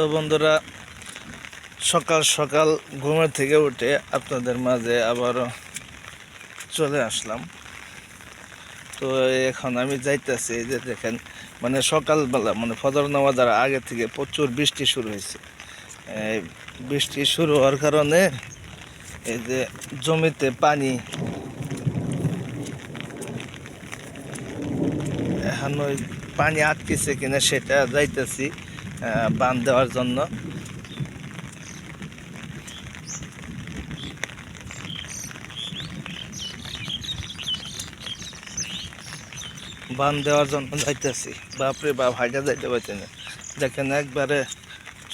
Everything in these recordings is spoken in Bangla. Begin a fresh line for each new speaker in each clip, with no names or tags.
তো বন্ধুরা, সকাল সকাল ঘুমের থেকে উঠে আপনাদের মাঝে আবারও চলে আসলাম। তো এখন আমি যাইতেছি যে দেখেন মানে সকালবেলা মানে ফজর নামাজার আগে থেকে প্রচুর বৃষ্টি শুরু হয়েছে। বৃষ্টি শুরু হওয়ার কারণে এই যে জমিতে পানি এখন ওই পানি আটকেছে কিনা সেটা যাইতেছি। বান দেওয়ার জন্য। বান দেওয়ার জন্য যাইতেছি। বাপরে বাপ, হাইটা যাইতে পারছি না। দেখেন একবারে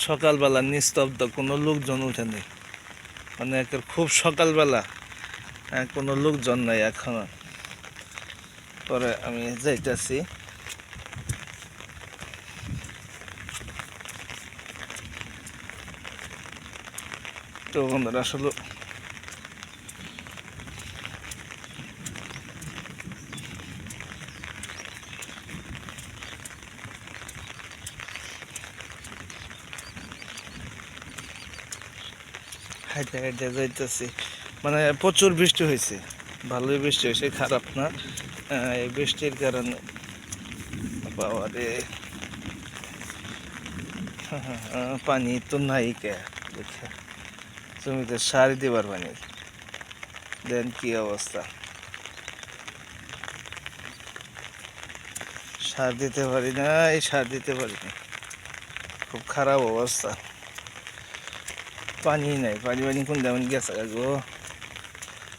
সকালবেলা নিস্তব্ধ, কোনো লোকজন উঠেনি। মানে একের খুব সকালবেলা কোনো লোকজন নাই এখনও। পরে আমি যাইতেছি। তো বন্ধুরা, আসলে হাইটে হাইটে যাইতেছি। মানে প্রচুর বৃষ্টি হয়েছে ভালোই বৃষ্টি হয়েছে খারাপ না। এই বৃষ্টির কারণে। বাবারে। পানি তো নাই কে। দেখে জমিতে সার দিবার পানি। দেন কি অবস্থা? সার দিতে পারি না, এই সার দিতে পারি না। খুব খারাপ অবস্থা। পানি নাই, পানি পানি কোন যেমন গেছে গো।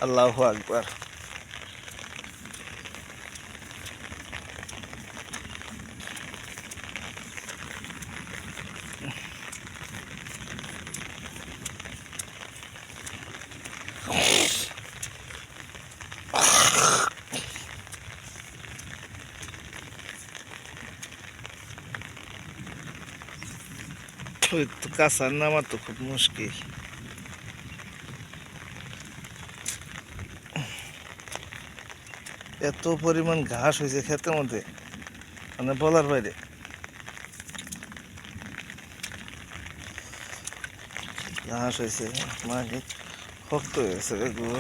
আল্লাহ আকবার। ওই তো নামা তো খুব মুশকিল। এত পরিমাণ ঘাস হয়েছে ক্ষেতের মধ্যে মানে বলার বাইরে। ঘাস হয়েছে মানে শক্ত হয়ে গেছে, এগুলো।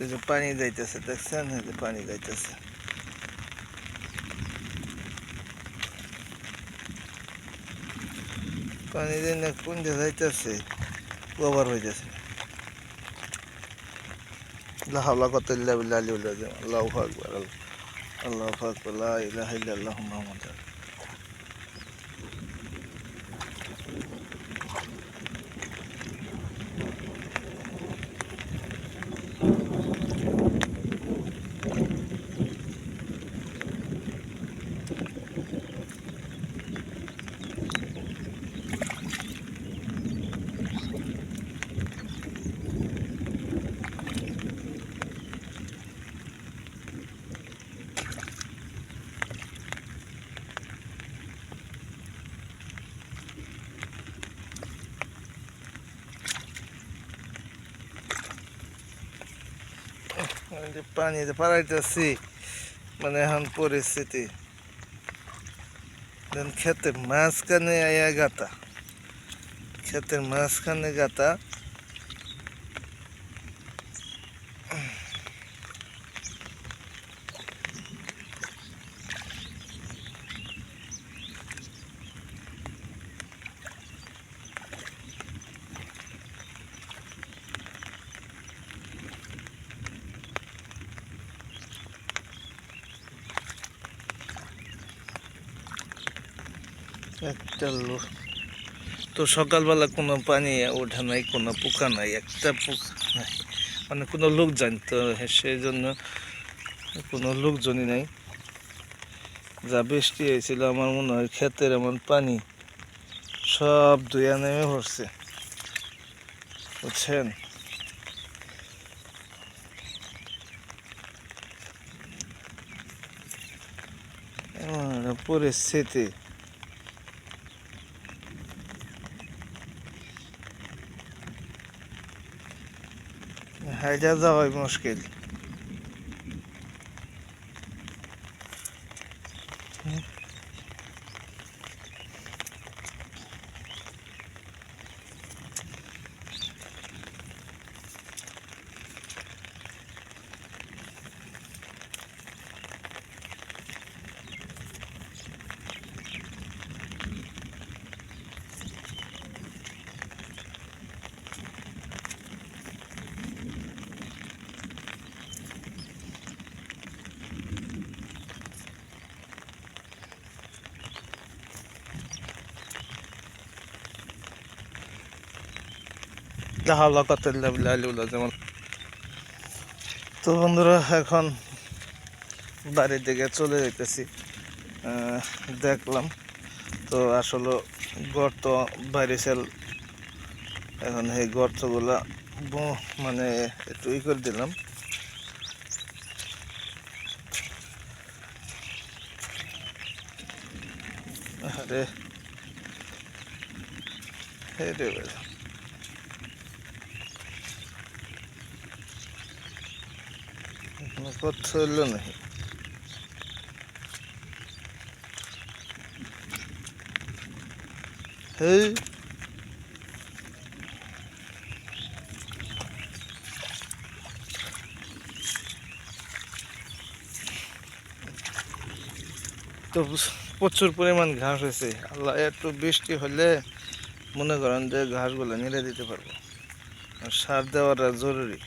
যে পানি যাইতেছে দেখছেন যে পানি যাইতেছে পানি দিয়ে না কোন যে যাইতেছে ওভার হইতেছে হাওলা কত আলিউল আযীম আল্লাহু আকবার আল্লাহু আকবার ইলাহা ইল্লাল্লাহ মুহাম্মাদুর পানিতে পাড়াইতেছি মানে এখন পরিস্থিতি। দেন ক্ষেতের মাঝখানে আয়া গাতা। ক্ষেতের মাঝখানে গাতা। একটা লো তো সকালবেলা কোনো পানি ওঠে নাই, কোনো পোকা নাই, একটা পোকা নাই। মানে কোনো লোক জানতো সেই জন্য কোনো লোকজনই নাই। যা বৃষ্টি হয়েছিল, আমার মনে হয় ক্ষেতের এমন পানি সব ধুয়া নেমে পড়ছে। বুঝছেন? পরিস্থিতি। হাইজা যাওয়াই মুশকিল। যেমন। তো বন্ধুরা, এখন বাড়ির দিকে চলে যেতেছি দেখলাম। তো আসলে গর্ত বাইরেছিল এখন এই গর্তগুলা মানে একটু ই করে দিলাম। আরে রে নাকি হেই। তো প্রচুর পরিমাণ ঘাস হয়েছে। আল্লাহ একটু বৃষ্টি হলে মনে করেন যে ঘাসগুলো নেড়ে দিতে পারব। সার দেওয়াটা জরুরি।